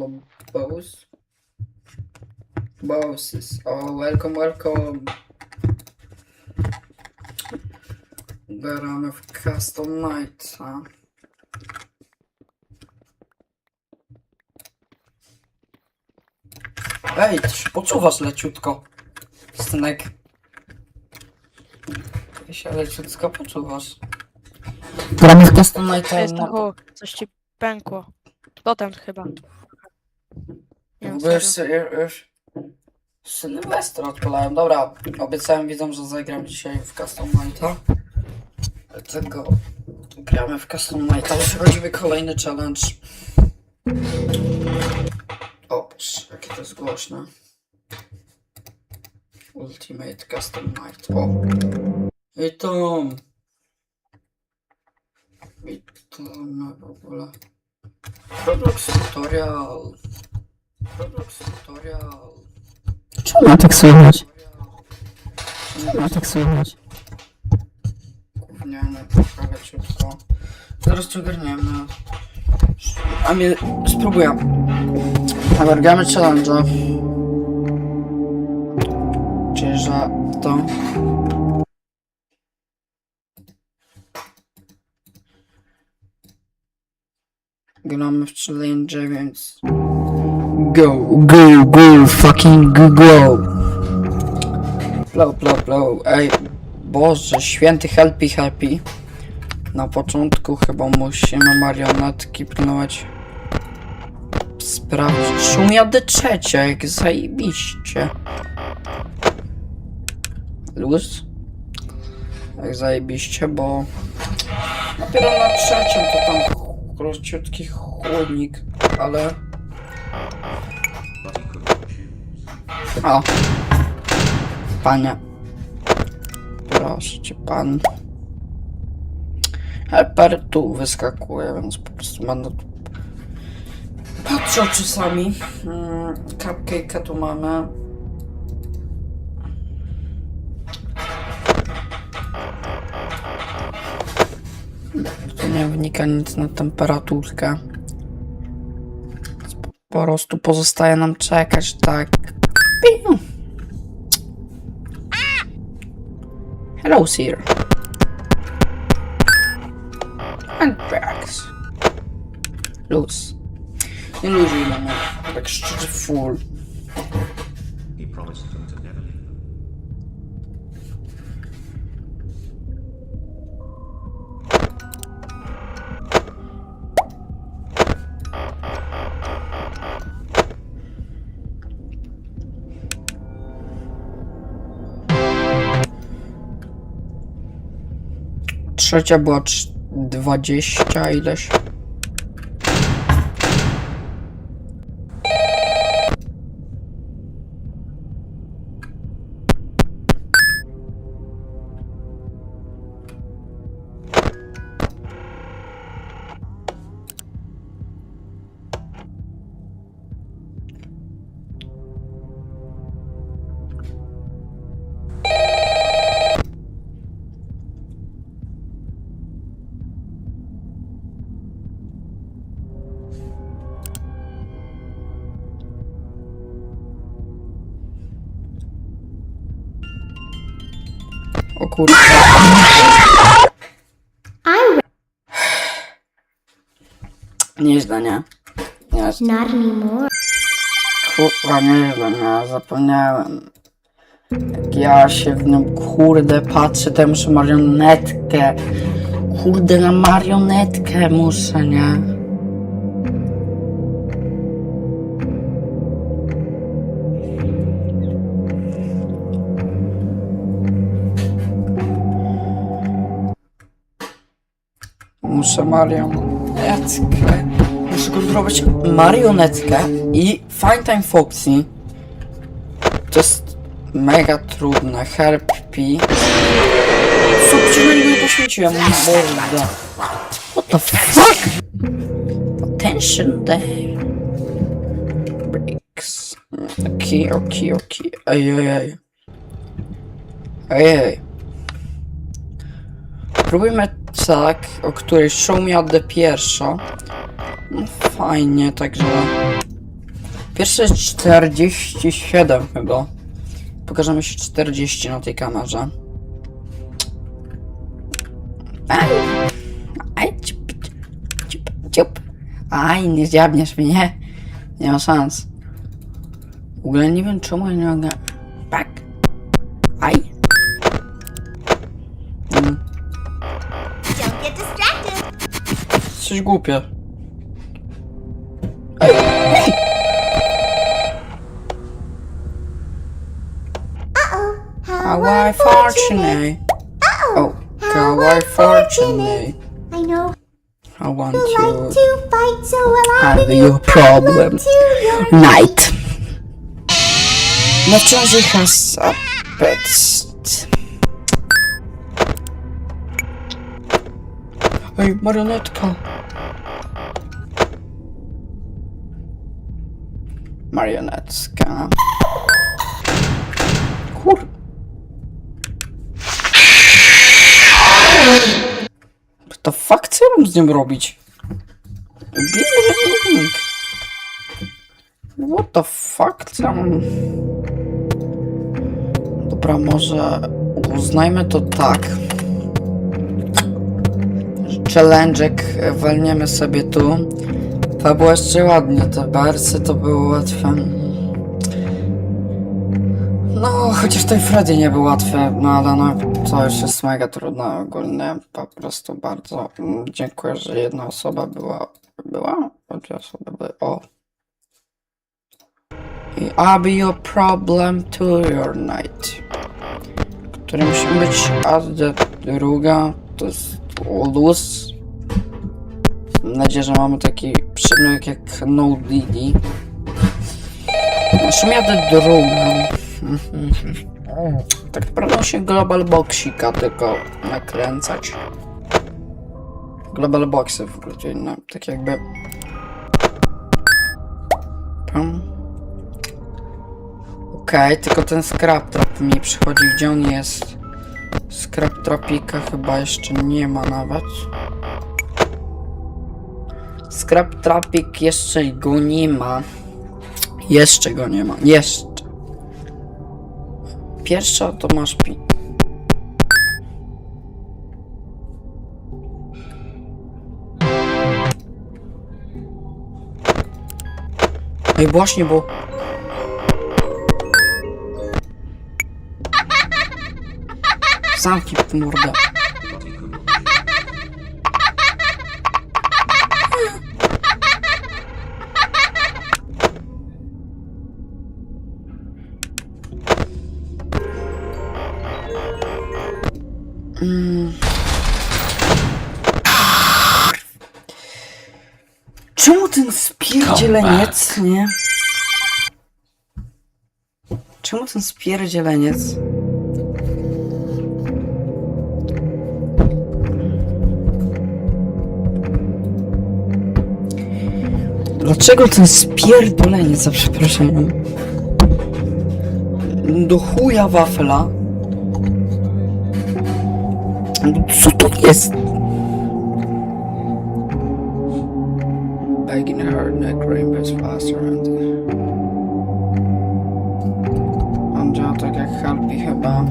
Hello, boss. Bosses. Oh, welcome, welcome. Gramy w Custom Night, a? Ej, ty się poczuwasz leciutko. Synek. Ty się leciutko poczuwasz. Gramy w Custom Night, jest to, coś ci pękło. Potem chyba. Ogóle już, sy- już Sylwester odpalałem. Dobra, obiecałem widzom, że zagram dzisiaj w Custom Nighta. Dlatego gramy w Custom Nighta. Przechodzimy kolejny challenge. O, patrz, jakie to jest głośne. Ultimate Custom Night. O. To no w ogóle. Roblox tutorial. Roblox tutorial. Czemu ma tak słychać? Czemu ma tak słychać? Gówniane, trochę leciutko. Zaraz to ogarniemy. A mnie spróbuję. Ogarniamy challenge. Czyli, że to. Gramy w challenge, więc. Go, go, go, fucking go. Blow, blow, blow. Ej, Boże, święty helpy, helpy. Na początku chyba musimy marionetki pilnować. Sprawdzić. Szum jadę trzecie, jak zajebiście. Luz? Jak zajebiście, bo dopiero na trzecim to tam prościutki chłodnik, ale... O! Panie. Proszę cię, pan. Helper tu wyskakuje, więc po prostu będę tu patrzał czasami. Mm, Cupcake'a tu mamy. Tu nie wnika nic na temperaturkę. Po prostu pozostaje nam czekać, tak. Hello, Sir. And Drax. Luz. Nie luzuj na mnie. Tak szczerze full. Trzecia była trz- 20 ileś. Kurwa. Nieźle, nie? Nieźle. Not anymore. Kurwa, nieźle, nie? Zapomniałem. Jak ja się w nią kurde patrzę, to ja muszę marionetkę. Kurde, na marionetkę muszę, nie? Muszę marionetkę. Muszę kontrolować marionetkę i Find Time Foxy. To jest mega trudne. Help P. Co, niego nie poświęciłem. Morda. What the fuck? Attention there. Breaks. Okej, okej, okej. Ej, ej, ej. Ej, ej. Próbujmy tak, o której show me the pierwsza. No fajnie, także... Pierwsze jest 47 chyba. Pokażemy się 40 na tej kamerze. Aj, ciup, ciup, ciup. Aj, nie zjabniesz mnie. Nie ma szans. W ogóle nie wiem czemu ja nie mogę. Coś głupie. How I fortunate. Oh, how I fortunate. I know I want you to fight, so will I have your problem. Night. Wciąż ich has a best. Ej, marionetka. Marionecka. Kur... The fuck, co ja mam z nią robić? Bing. What the fuck, co ja mam... Dobra, może uznajmy to tak. Challenge'ek walniemy sobie tu. To było jeszcze ładnie, te wersy to były łatwe. No, chociaż tej Freddy nie był łatwy, no ale no, to już jest mega trudne ogólnie, po prostu bardzo mm, dziękuję, że jedna osoba była, była? Dwie osoby były, o. I I'll be your problem to your night. Który musi być, a druga to jest luz. Mam nadzieję, że mamy taki przedmiot jak No Didi. Zresztą jadę drugą. Tak naprawdę się Global Boxika tylko nakręcać. Global Boxy w ogóle, no, tak jakby... Pam. Okej, tylko ten Scrap Trap mi przychodzi, gdzie on jest? Scrap Trapika chyba jeszcze nie ma nawet. Scrap Trapik jeszcze go nie ma. Jeszcze go nie ma, jeszcze. Pierwsza to masz pi. Ej, właśnie, bo... Zamknij mordę. Spierdzieleniec, nie? Czemu ten spierdzieleniec? Dlaczego ten spierdoleniec, za przeproszeniem? Do chuja wafla. Co to jest? Begging her neck rainbows faster and... On działa tak jak Helpy chyba.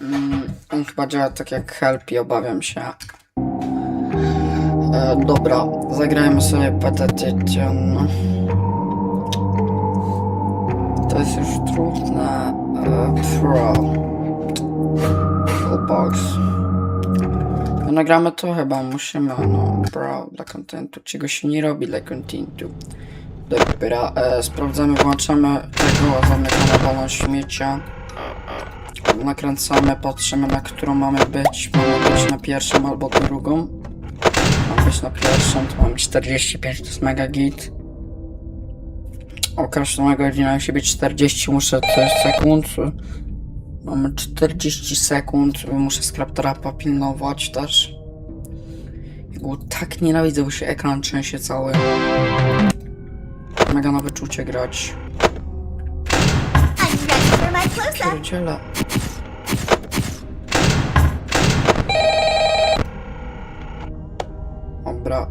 Mm, on chyba działa tak jak Helpy, obawiam się. E, dobra, zagrajmy sobie Pathetion. To jest już trudne. E, pro. Box. No, nagramy to chyba, musimy, no, bro, dla kontentu. Czego się nie robi dla kontentu. Dobra, e, sprawdzamy, włączamy tego, zamykamy balon śmiecia. Nakręcamy, patrzymy na którą mamy być. Mamy być na pierwszą albo drugą. Mam być na pierwszą, to mamy 45, to jest mega git. O, każdą godzinę musi być 40, muszę coś sekund. Mamy 40 sekund, muszę Scraptrapa pilnować też. Go tak nienawidzę, bo się ekran trzęsie cały. Mega na wyczucie grać. Pierdziele. Dobra.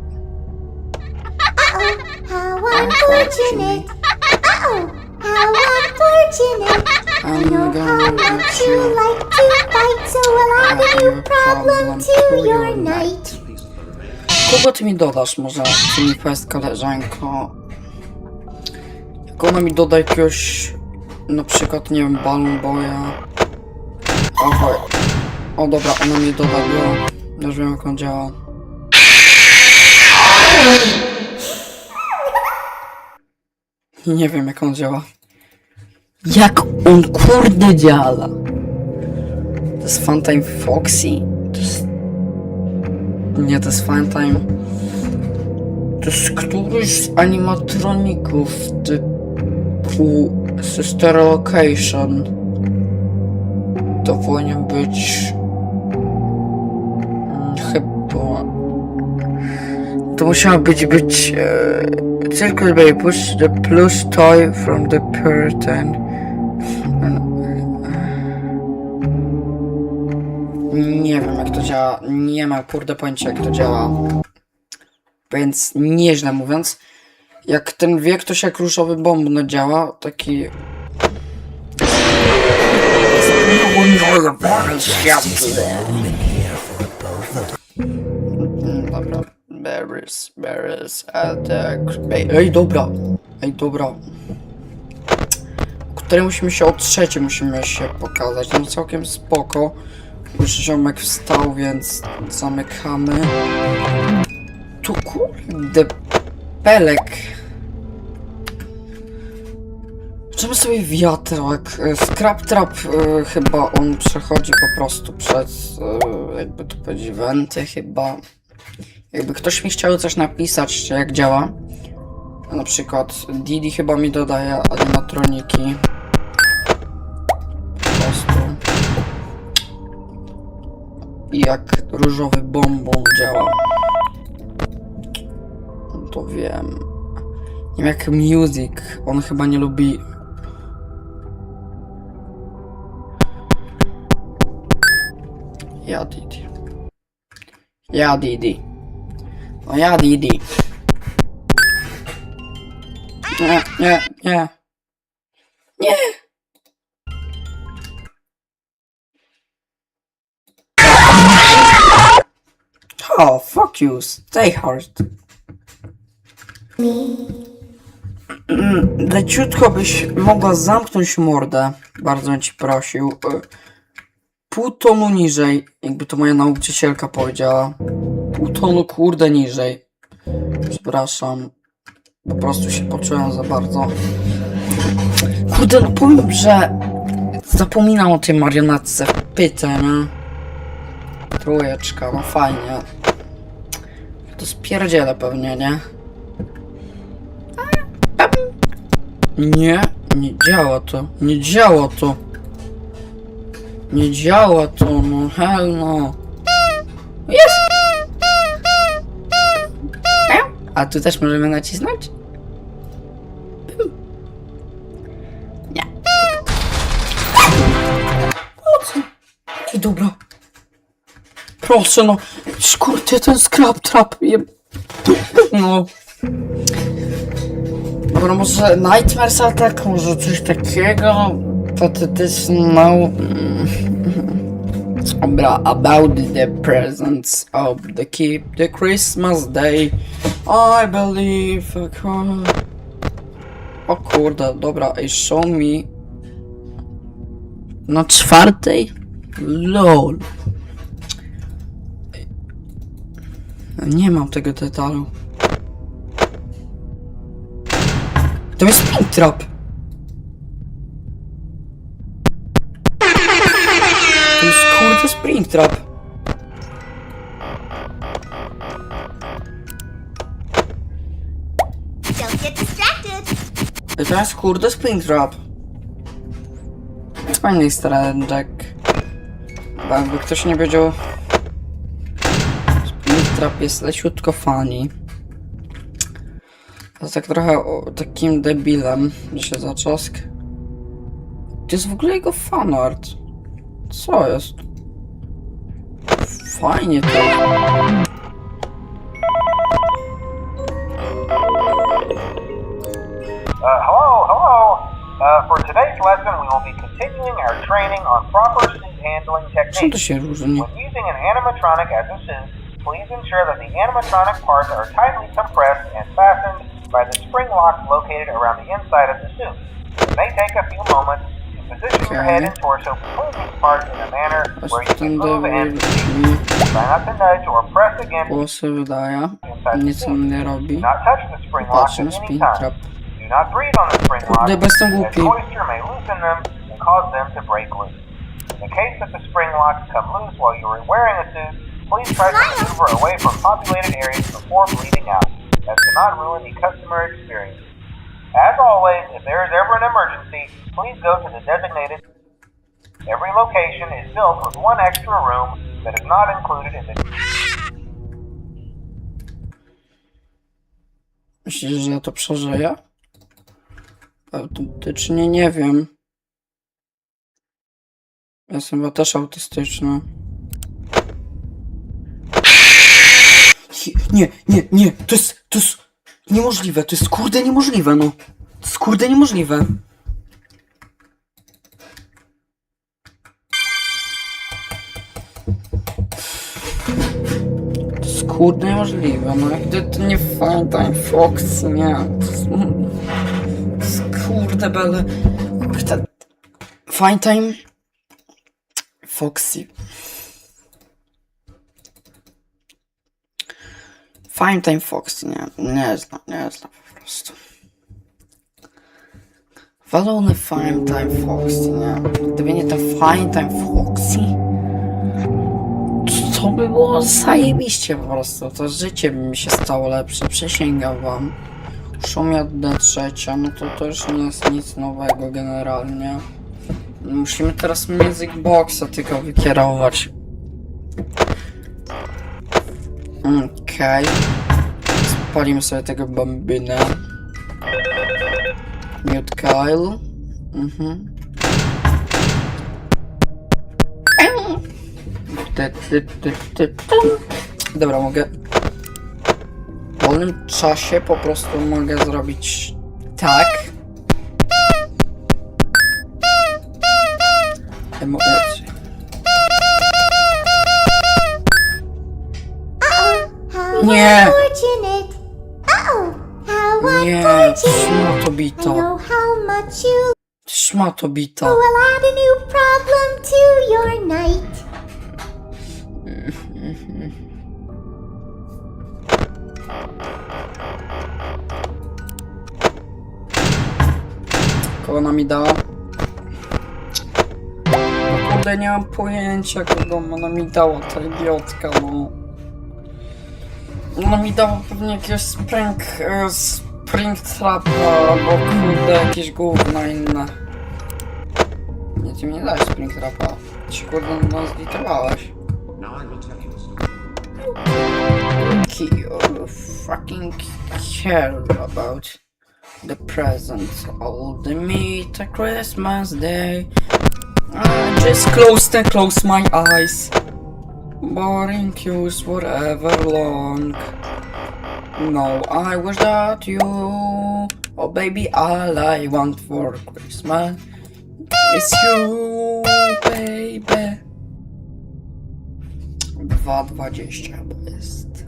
How unfortunate. Oh, how unfortunate. How you like to fight, so I'll add a new problem to your night. Kogo ty mi dodasz może, czy mi powiedz koleżanko? Jak ona mi doda jakiegoś, na przykład, nie wiem, Balloon Boya. Ahoj. O dobra, ona mi doda go. Już wiem jak on działa. Nie wiem jak on działa. Jak on kurde działa? To jest Funtime Foxy? Nie, to jest Funtime. To jest któryś z animatroników typu Sister Location. To powinien być... mm, Chyba... To musiało być być... Circle Bay, push the plus toy from the curtain. Nie wiem jak to działa. Nie mam kurde pojęcia jak to działa. Więc nieźle mówiąc. Jak ten wie ktoś jak różowy bombno działa, taki... Dobra. Berries, berries, attack. Ej, dobra. Ej, dobra. Które musimy się o trzecie musimy się pokazać. No całkiem spoko. Już ziomek wstał, więc zamykamy. Tu kurde pelek. Czemu sobie wiatrak? E, Scrap Trap e, chyba on przechodzi po prostu przez, e, jakby to powiedzieć, wenty chyba. Jakby ktoś mi chciał coś napisać, jak działa. Na przykład Didi chyba mi dodaje animatroniki. Jak różowy bombon działa. No to wiem. Nie wiem jak music. On chyba nie lubi. Ja Didi. Ja Didi. No ja Didi. Nie, nie, nie. Nie. Oh, fuck you. Stay hard. Leciutko byś mogła zamknąć mordę. Bardzo bym ci prosił. Pół tonu niżej, jakby to moja nauczycielka powiedziała. Pół tonu kurde niżej. Przepraszam. Po prostu się poczułem za bardzo. Kurde, no powiem, że zapominam o tej marionetce w pytę, nie? Trójeczka, no fajnie. To spierdzielę pewnie, nie? Nie, nie działa to. Nie działa to. Nie działa to, no hell no. Jest! A tu też możemy nacisnąć? Nie. Po co? Dobra. Proszę no. Kurde, ten scrap trap. Je... No. Dobra, może Nightmares Attack, może coś takiego patetyczno. Dobra, about the presents of the keep the Christmas day. I believe. O kurde, dobra, ej, show me. Na czwartej? LOL. Nie mam tego detalu. To jest Springtrap. To jest kurde. Don't get distracted. To jest kurde Springtrap. Fajny easter egg. Bo jakby ktoś nie wiedział... Springtrap jest leciutko funny. Jest tak trochę o, takim debilem, że się zaczask. To jest w ogóle jego fanart. Co jest? Fajnie to. Uh, hello, hello. Uh, for today's lesson, we will be continuing our training on proper suit handling Czym to techniques. się różni? When using an animatronic as a suit, please ensure that the animatronic parts are tightly compressed and fastened by the spring locks located around the inside of the suit. It may take a few moments to position your head and torso between these parts in a manner where you can move and try not to nudge or press against głosy wydaje. inside the Nic on nie Do robi. not touch the spring locks at any time. Do not breathe on the spring locks, Kurde, bo jestem as moisture may loosen them and cause them to break loose. In the case that the spring locks come loose while you are wearing a suit, please try to maneuver away from populated areas before bleeding out, as to not ruin the customer experience. As always, if there is ever an emergency, please go to the designated. Every location is built with one extra room that is not included in the Myślisz, że ja to przeżyję? Autentycznie nie wiem. Jestem też autystyczny. Nie, nie, nie, to jest, to jest niemożliwe, to jest kurde niemożliwe, no. To jest kurde niemożliwe. To jest kurde niemożliwe, no jak to, to nie Fine Fox, nie. To jest, to jest. Kurde. Fine Time Foxy. Fine Time Foxy, nie, nie znam, nie znam po prostu. Walony Fine Time Foxy, nie. Gdyby nie ten Fine Time Foxy, to by było zajebiście po prostu. To życie by mi się stało lepsze, przysięgam wam. Szumia D3, no to to już nie jest nic nowego generalnie. Musimy teraz Music Boxa tylko wykierować. Okej. Spalimy sobie tego bambinę. Mute Kyle. Mhm. Dobra, mogę. W wolnym czasie po prostu mogę zrobić tak. Emocje. Nie. unfortunate. Oh, how Nie, unfortunate. I bita. know how much you Szmato bita. will add a new problem to your night. Kogo ona mi dała? No kurde, nie mam pojęcia, kogo ona mi dała, ta idiotka, no. Ona mi dała pewnie jakiegoś spring, e, spring trapa, albo kurde, jakieś gówna inne. Nie, ty mi nie dałeś spring trapa. Ty się kurde no zlitowałeś. Tell you fucking care about the presents all the meet a Christmas day. I just closed and close my eyes. Boring cues forever long. No, I wish that you, oh baby, all I want for Christmas is you, baby. 2,20 chyba jest.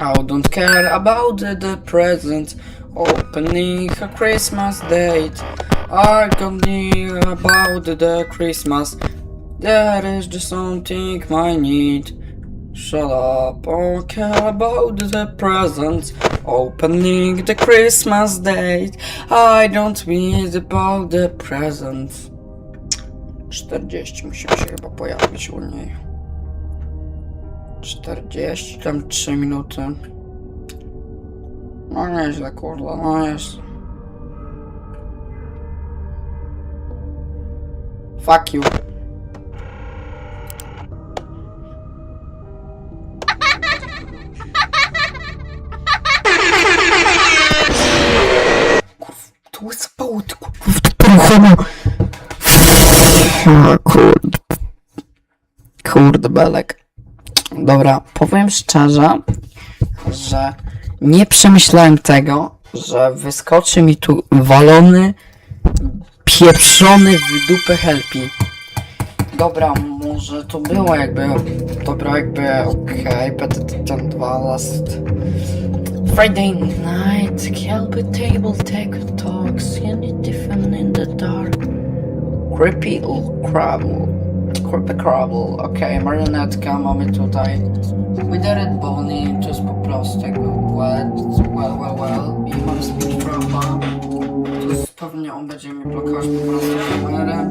I don't care about the, the present opening a Christmas date. I don't care about the Christmas. There is just something I need. Shut up, don't care about the presents opening the Christmas date. I don't need about the presents. 40 musimy się chyba pojawić u niej. 40, tam 3 minuty. No nieźle, kurwa, no jest. Fuck you. Kurde. Kurde, belek. Dobra, powiem szczerze, że nie przemyślałem tego, że wyskoczy mi tu walony, pieprzony w dupę helpi. Dobra, może to było jakby, dobra jakby, okej, okay, ten dwa last... Friday night, helpy table, take talks, any different in the dark. Creepy crabble, creepy crabble, okej, marionetka mamy tutaj. Withered Bonnie, to jest po prostu jakby well, well, well. I mam speed trapa. To jest pewnie on będzie mi blokować po prostu kamerę.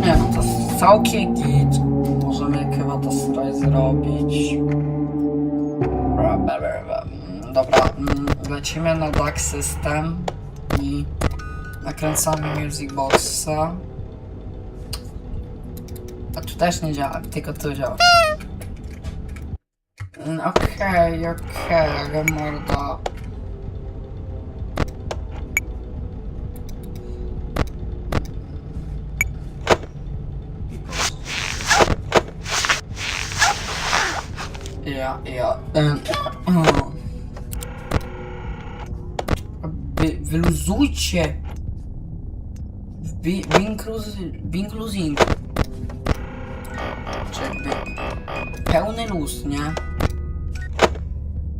Nie no, to jest całkiem git. Możemy chyba to tutaj zrobić. Bra, bra, bra, bra. Dobra, mm, lecimy na DAC System i nakręcamy Music Boxa. A tu też nie działa, tylko tu działa. Mm, Okej, okej, promised Ja, ja. em, o. Wy, wyluzujcie! Be inclusive. Czy jakby pełny luz, nie?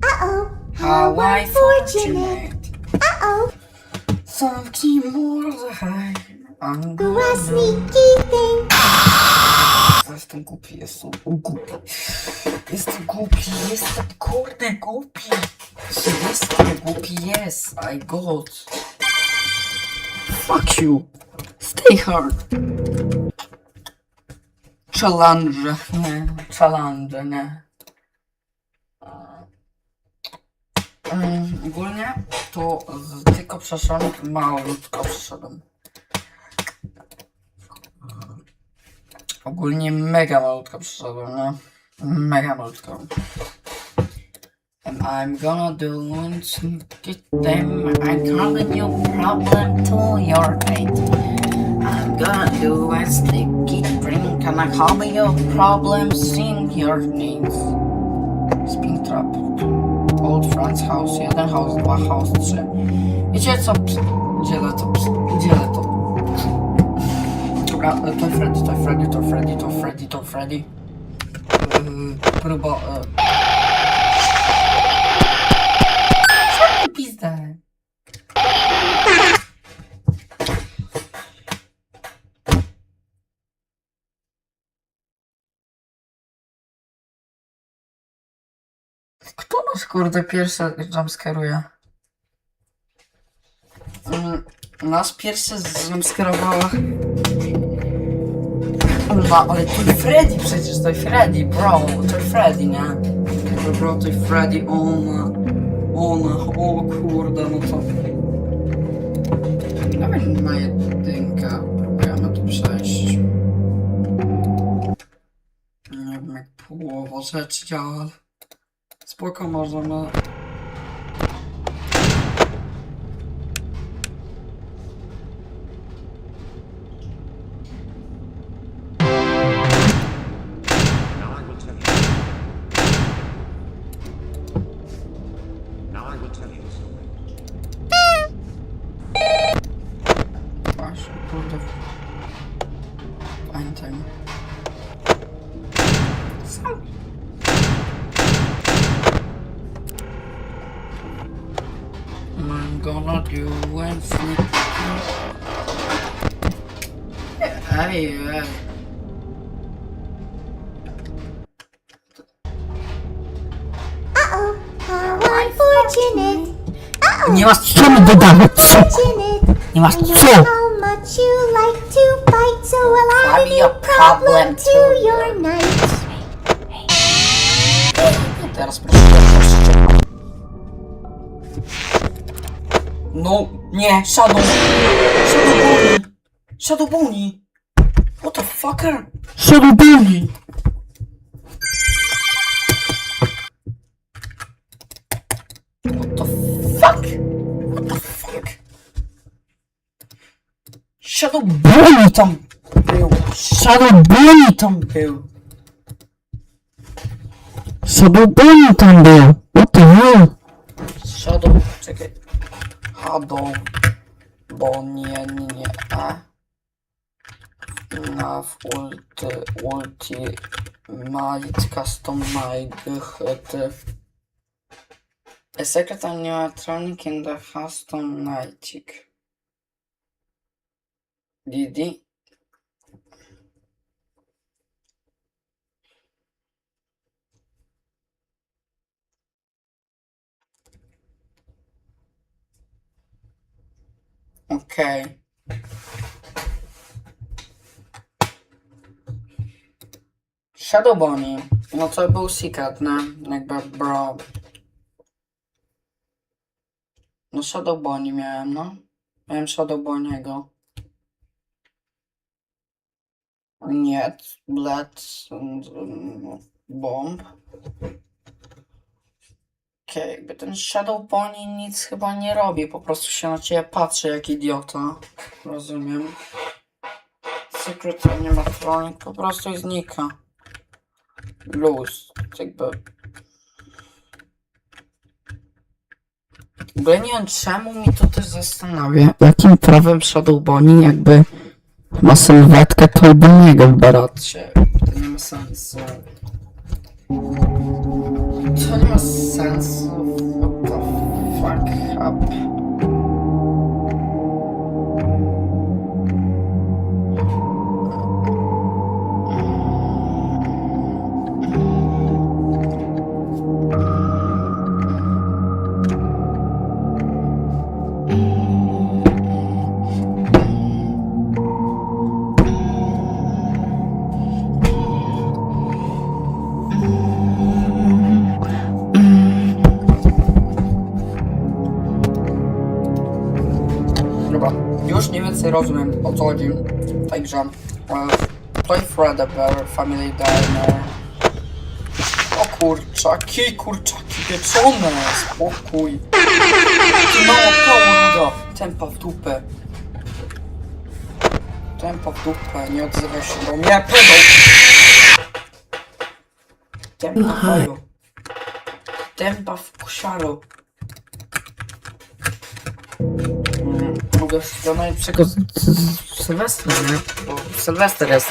Uh-oh. How I unfortunate. fortunate. Uh-oh. Gonna do. sneaky thing. Jestem głupi, jestem głupi. Jestem głupi, jestem kurde głupi. Jestem głupi, yes, I got. Fuck you. Stay hard. Challenge, nie, challenge, nie. Mm, ogólnie to z- tylko przeszedłem, malutko przeszedłem. Ogólnie mega malutko przyszedłem, nie? Mega malutko. And I'm gonna do it to get them. I'm calling your problem to your fate. Gonna do a sticky drink and I call your problems in your needs. Spin trap. Old Friends House 1, House 2, House 3. Wiecie co? Dzielę to, dzielę to. Dobra, to Freddy, to Freddy, to Freddy, to Freddy, to Freddy. Yy, próba... Yy. Co ty pizdę? Kurde pierwszy jumpscaruje? Mm, nas pierwszy jumpscarowała Kurwa, ale to Freddy przecież, to Freddy, bro, to Freddy, nie? Bro, bro, to Freddy, ona, ona, o kurde, no to... Dawaj na jedynkę, próbujemy to przejść. Nie wiem jak połowa rzeczy działa, ale spoko możemy... Ej, ej. Uh-oh. How unfortunate. Uh-oh. Nie masz Co mi dodawać? Unfortunate. Nie masz I know co? how much you like to fight, so I'll add a Have new your problem problem to to your night. Teraz proszę. No, nie, Shadow. Shadow Bonnie. Shadow Bonnie. What the fucker? Shadow Bunny! What the fuck? What the fuck? Shadow tam był. Shadow Bonnie tam był. Shadow Bunny tam był! What the hell? Shadow, czekaj. Shadow, bo nie, nie, nie, a. Nav ulti, ulti, might, custom might, hit. A secret animatronic in the custom nightic. Didi. Okej. Shadow Bonnie. No to był secret, nie? Jakby bro. No Shadow Bonnie miałem, no. Miałem Shadow Bonniego. Nie, um, Bomb. Okej, jakby ten Shadow Bonnie nic chyba nie robi, po prostu się na ciebie patrzy jak idiota. Rozumiem. Secret Animatronic po prostu znika. Luz, jakby... W ogóle nie wiem czemu mi to też zastanawia. Jakim prawem Shadow Bonnie jakby ma sylwetkę Toyboniego w baracie. To nie ma sensu. To nie ma sensu. What the fuck up. Dobra, już mniej więcej rozumiem o co chodzi. Także e, Play Fredbear, Family Diner. O kurczaki, kurczaki pieczone, spokój. Ty mało koło. Tempa w dupę. Tempa w dupę, nie odzywaj się do mnie, pedał. Tempa w boju. Tempa w kusiaru. Mm, Mogę do najlepszego Sylwestra, nie? Bo Sylwester jest.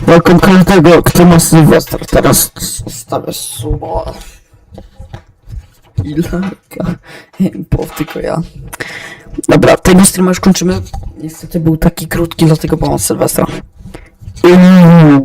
Welcome każdego, kto ma Sylwester teraz. Stawię suba. I lajka. Pow tylko ja. Dobra, tego streama już kończymy. Niestety był taki krótki, dlatego mam Sylwestra. Uuu.